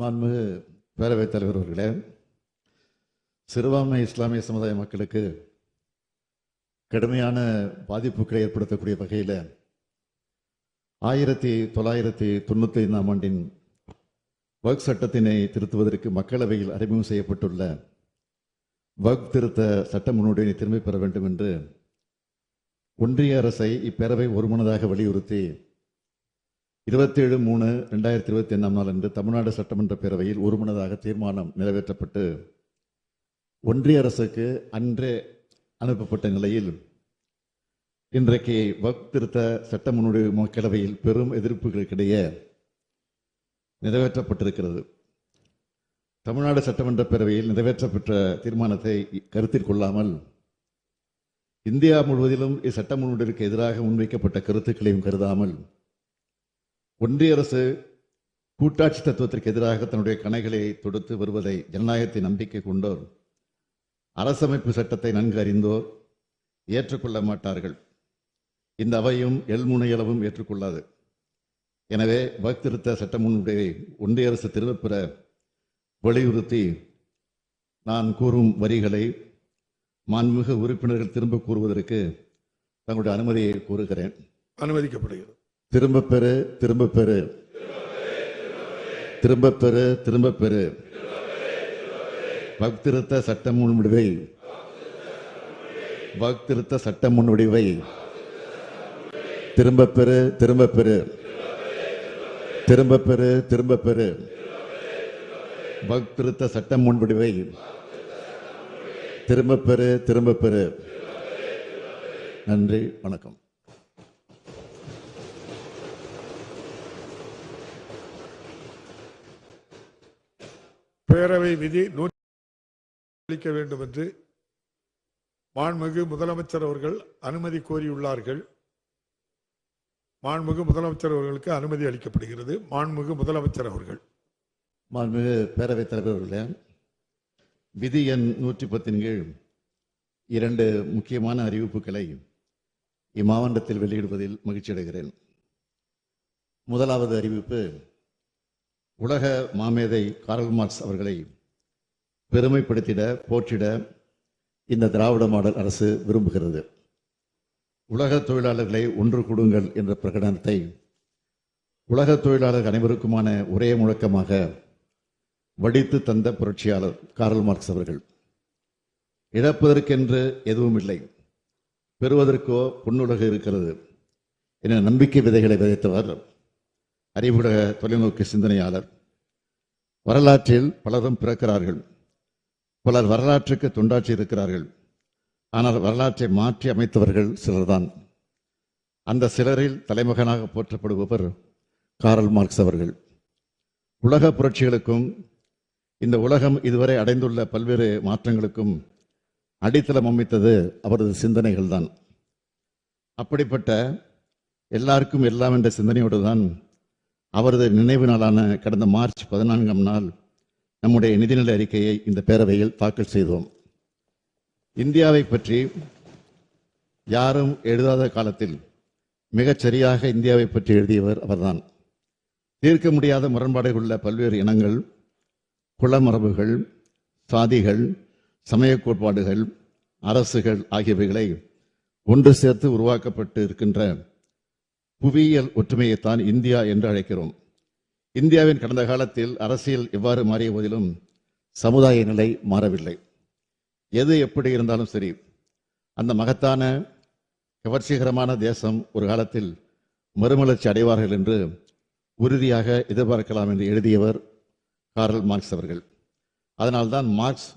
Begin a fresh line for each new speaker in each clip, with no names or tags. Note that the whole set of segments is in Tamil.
மாண்புமிகு பேரவைத் தலைவர் அவர்களே சிறுபான்மை இஸ்லாமிய சமுதாய மக்களுக்கு கடுமையான பாதிப்புகளை ஏற்படுத்தக்கூடிய வகையில் ஆயிரத்தி தொள்ளாயிரத்தி தொண்ணூற்றி ஐந்தாம் ஆண்டின் வக் சட்டத்தினை திருத்துவதற்கு மக்களவையில் அறிமுகம் செய்யப்பட்டுள்ள வக் திருத்த சட்ட முன்னோடியை திரும்பி பெற வேண்டும் என்று ஒன்றிய அரசை இப்பேரவை ஒருமனதாக வலியுறுத்தி இருபத்தேழு மூணு ரெண்டாயிரத்தி இருபத்தி ஐந்தாம் நாள் அன்று தமிழ்நாடு சட்டமன்ற பேரவையில் ஒருமனதாக தீர்மானம் நிறைவேற்றப்பட்டு ஒன்றிய அரசுக்கு அன்றே அனுப்பப்பட்ட நிலையில் இன்றைக்கு வக் திருத்த சட்ட முன்னோடி மக்களவையில் பெரும் எதிர்ப்புகளுக்கிடையே நிறைவேற்றப்பட்டிருக்கிறது. தமிழ்நாடு சட்டமன்ற பேரவையில் நிறைவேற்றப்பெற்ற தீர்மானத்தை கருத்தில் கொள்ளாமல் இந்தியா முழுவதிலும் இச்சட்ட முன்னோடிற்கு எதிராக முன்வைக்கப்பட்ட கருத்துக்களையும் கருதாமல் ஒன்றிய அரசு கூட்டாட்சி தத்துவத்திற்கு எதிராக தன்னுடைய கணைகளை தொடுத்து வருவதை ஜனநாயகத்தை நம்பிக்கை கொண்டோர் அரசமைப்பு சட்டத்தை நன்கு அறிந்தோர் ஏற்றுக்கொள்ள மாட்டார்கள். இந்த அவையும் எல்முனையளவும் ஏற்றுக்கொள்ளாது. எனவே வக்திருத்த சட்ட முன்னுடைய ஒன்றிய அரசு திரும்பப் பெற வலியுறுத்தி நான் கூறும் வரிகளை மாண்புமிகு உறுப்பினர்கள் திரும்ப கூறுவதற்கு தங்களுடைய அனுமதியை கூறுகிறேன்
அனுமதிக்கப்படுகிறது.
திரும்ப பெறு திரும்ப பெறு. திரும்ப பெறு திரும்ப பெறு. வக்திருத்த சட்ட முன்வடிவை வக்திருத்த சட்ட முன்வடிவை திரும்ப பெறு திரும்ப பெறு. திரும்ப பெறு திரும்ப பெறு. வக்திருத்த சட்ட முன்வடிவை திரும்ப பெறு திரும்ப பெறு. நன்றி வணக்கம்.
பேரவை விதி நூற்றி அளிக்க வேண்டும் என்று மாண்புமிகு முதலமைச்சர் அவர்கள் அனுமதி கோரியுள்ளார்கள். மாண்புமிகு முதலமைச்சர் அவர்களுக்கு அனுமதி அளிக்கப்படுகிறது. மாண்புமிகு முதலமைச்சர் அவர்கள்.
மாண்புமிகு பேரவைத் தலைவர் அவர்களே விதி எண் நூற்றி பத்தின் கீழ் இரண்டு முக்கியமான அறிவிப்புகளை இம்மாவட்டத்தில் வெளியிடுவதில் மகிழ்ச்சி அடைகிறேன் முதலாவது அறிவிப்பு உலக மாமேதை கார்ல் மார்க்ஸ் அவர்களை பெருமைப்படுத்திட போற்றிட இந்த திராவிட மாடல் அரசு விரும்புகிறது. உலக தொழிலாளர்களை ஒன்று கூடுங்கள் என்ற பிரகடனத்தை உலக தொழிலாளர் அனைவருக்குமான ஒரே முழக்கமாக வடித்து தந்த புரட்சியாளர் கார்ல் மார்க்ஸ் அவர்கள். இழப்பதற்கென்று எதுவும் இல்லை பெறுவதற்கோ பொன்னுலகு இருக்கிறது என நம்பிக்கை விதைகளை விதைத்தவர் அறிவுலக தொலைநோக்கு சிந்தனையாளர். வரலாற்றில் பலரும் பிறக்கிறார்கள். பலர் வரலாற்றுக்கு தொண்டாற்றி இருக்கிறார்கள். ஆனால் வரலாற்றை மாற்றி அமைத்தவர்கள் சிலர்தான். அந்த சிலரில் தலைமகனாக போற்றப்படுபவர் காரல் மார்க்ஸ் அவர்கள். உலக புரட்சிகளுக்கும் இந்த உலகம் இதுவரை அடைந்துள்ள பல்வேறு மாற்றங்களுக்கும் அடித்தளம் அமைத்தது அவரது சிந்தனைகள் தான் அப்படிப்பட்ட எல்லாருக்கும் எல்லாம் என்ற சிந்தனையோடு தான் அவரது நினைவு நாளான கடந்த மார்ச் பதினான்காம் நாள் நம்முடைய நிதிநிலை அறிக்கையை இந்த பேரவையில் தாக்கல் செய்தோம். இந்தியாவை பற்றி யாரும் எழுதாத காலத்தில் மிகச் சரியாக இந்தியாவை பற்றி எழுதியவர் அவர்தான். தீர்க்க முடியாத முரண்பாடுகள் உள்ள பல்வேறு இனங்கள் குளமரபுகள் சாதிகள் சமய கோட்பாடுகள் அரசுகள் ஆகியவைகளை ஒன்று சேர்த்து உருவாக்கப்பட்டு இருக்கின்ற புவியியல் ஒற்றுமையைத்தான் இந்தியா என்று அழைக்கிறோம். இந்தியாவின் கடந்த காலத்தில் அரசியல் எவ்வாறு மாறிய போதிலும் சமுதாய நிலை மாறவில்லை. எது எப்படி இருந்தாலும் சரி அந்த மகத்தான கவர்ச்சிகரமான தேசம் ஒரு காலத்தில் மறுமலர்ச்சி அடைவார்கள் என்று உறுதியாக எதிர்பார்க்கலாம் என்று எழுதியவர் கார்ல் மார்க்ஸ் அவர்கள். அதனால்தான் மார்க்ஸ்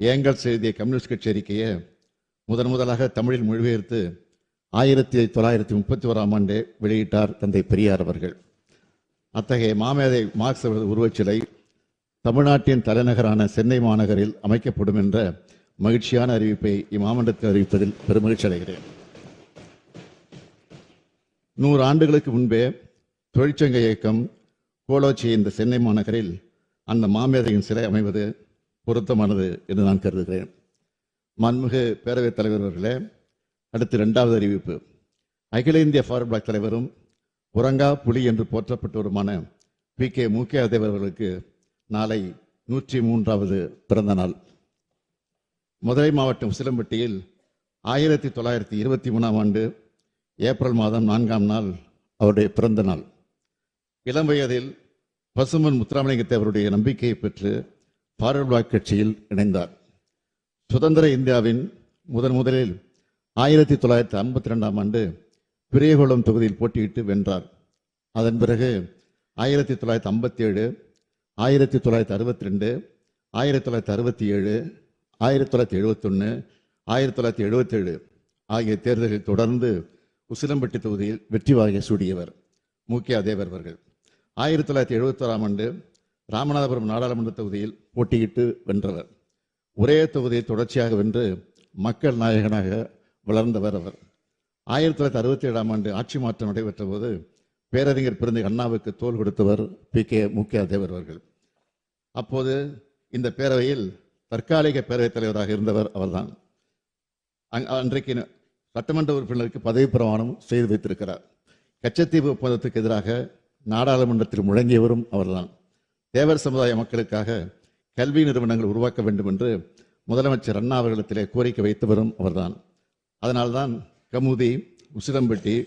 ஏங்கல்ஸ் எழுதிய கம்யூனிஸ்ட் கட்சி அறிக்கையை முதன் முதலாக தமிழில் மொழிபெயர்த்து ஆயிரத்தி தொள்ளாயிரத்தி முப்பத்தி ஓராம் ஆண்டு வெளியிட்டார் தந்தை பெரியார் அவர்கள். அத்தகைய மாமேதை மார்க்ஸ் அவரது உருவச்சிலை தமிழ்நாட்டின் தலைநகரான சென்னை மாநகரில் அமைக்கப்படும் என்ற மகிழ்ச்சியான அறிவிப்பை இம்மாமண்டத்தில் அறிவிப்பதில் பெருமகிழ்ச்சி அடைகிறேன். நூறு ஆண்டுகளுக்கு முன்பே தொழிற்சங்க இயக்கம் கோலோச்சி இந்த சென்னை மாநகரில் அந்த மாமேதையின் சிலை அமைவது பொருத்தமானது என்று நான் கருதுகிறேன். மாண்புமிகு பேரவைத் தலைவர் அவர்களே அடுத்து இரண்டாவது அறிவிப்பு. அகில இந்திய ஃபார்வர்ட் பிளாக் தலைவரும் உரங்கா புலி என்று போற்றப்பட்டவருமான பி. கே. மூக்கியா அவர்களுக்கு நாளை நூற்றி மூன்றாவது பிறந்த நாள். மதுரை மாவட்டம் உசிலம்பட்டியில் ஆயிரத்தி தொள்ளாயிரத்தி இருபத்தி மூணாம் ஆண்டு ஏப்ரல் மாதம் நான்காம் நாள் அவருடைய பிறந்த நாள். இளம் வயதில் பசுமன் முத்துராமலிங்க தேவருடைய நம்பிக்கையை பெற்று பாரல்வாக் கட்சியில் இணைந்தார். சுதந்திர இந்தியாவின் முதன் முதலில் ஆயிரத்தி தொள்ளாயிரத்தி ஐம்பத்தி ரெண்டாம் ஆண்டு பெரியகுளம் தொகுதியில் போட்டியிட்டு வென்றார். அதன் பிறகு ஆயிரத்தி தொள்ளாயிரத்தி ஐம்பத்தி ஏழு ஆயிரத்தி தொள்ளாயிரத்தி அறுபத்தி ரெண்டு ஆயிரத்தி தொள்ளாயிரத்தி அறுபத்தி ஏழு ஆயிரத்தி தொள்ளாயிரத்தி எழுபத்தொன்று ஆயிரத்தி தொள்ளாயிரத்தி எழுபத்தேழு ஆகிய தேர்தலில் தொடர்ந்து உசிலம்பட்டி தொகுதியில் வெற்றி வாகை சூடியவர் முக்கிய தேவர் அவர்கள். ஆயிரத்தி தொள்ளாயிரத்தி எழுபத்தோராம் ஆண்டு ராமநாதபுரம் நாடாளுமன்ற தொகுதியில் போட்டியிட்டு வென்றவர். ஒரே தொகுதியை தொடர்ச்சியாக வென்று மக்கள் நாயகனாக வளர்ந்தவர் அவர். ஆயிரத்தி தொள்ளாயிரத்தி அறுபத்தி ஏழாம் ஆண்டு ஆட்சி மாற்றம் நடைபெற்ற போது பேரறிஞர் பிறந்த அண்ணாவுக்கு தோல் கொடுத்தவர் பி. கே. முக்கியா தேவர் அவர்கள். அப்போது இந்த பேரவையில் தற்காலிக பேரவைத் தலைவராக இருந்தவர் அவர்தான். அங்- அன்றைக்கு சட்டமன்ற உறுப்பினருக்கு பதவி பிரமாணம் செய்து வைத்திருக்கிறார். கச்சத்தீவு ஒப்பந்தத்துக்கு எதிராக நாடாளுமன்றத்தில் முழங்கியவரும் அவர்தான். தேவர் சமுதாய மக்களுக்காக கல்வி நிறுவனங்கள் உருவாக்க வேண்டும் என்று முதலமைச்சர் அண்ணா அவர்களிடத்திலே கோரிக்கை வைத்தவரும் அவர்தான். அதனால்தான் கமுதி உசிலம்பட்டி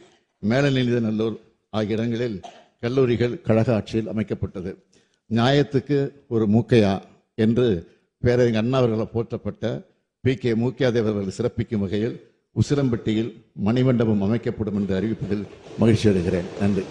மேலநிலைநல்லூர் ஆகிய இடங்களில் கல்லூரிகள் கழக ஆட்சியில் அமைக்கப்பட்டது. நியாயத்துக்கு ஒரு மூக்கையா என்று பேரறிஞர் அண்ணா அவர்களால் போற்றப்பட்ட பி. கே. மூக்கியாதேவர் அவர்கள் சிறப்பிக்கும் வகையில் உசிலம்பட்டியில் மணிமண்டபம் அமைக்கப்படும் என்று அறிவிப்பதில் மகிழ்ச்சி அடைகிறேன் நன்றி.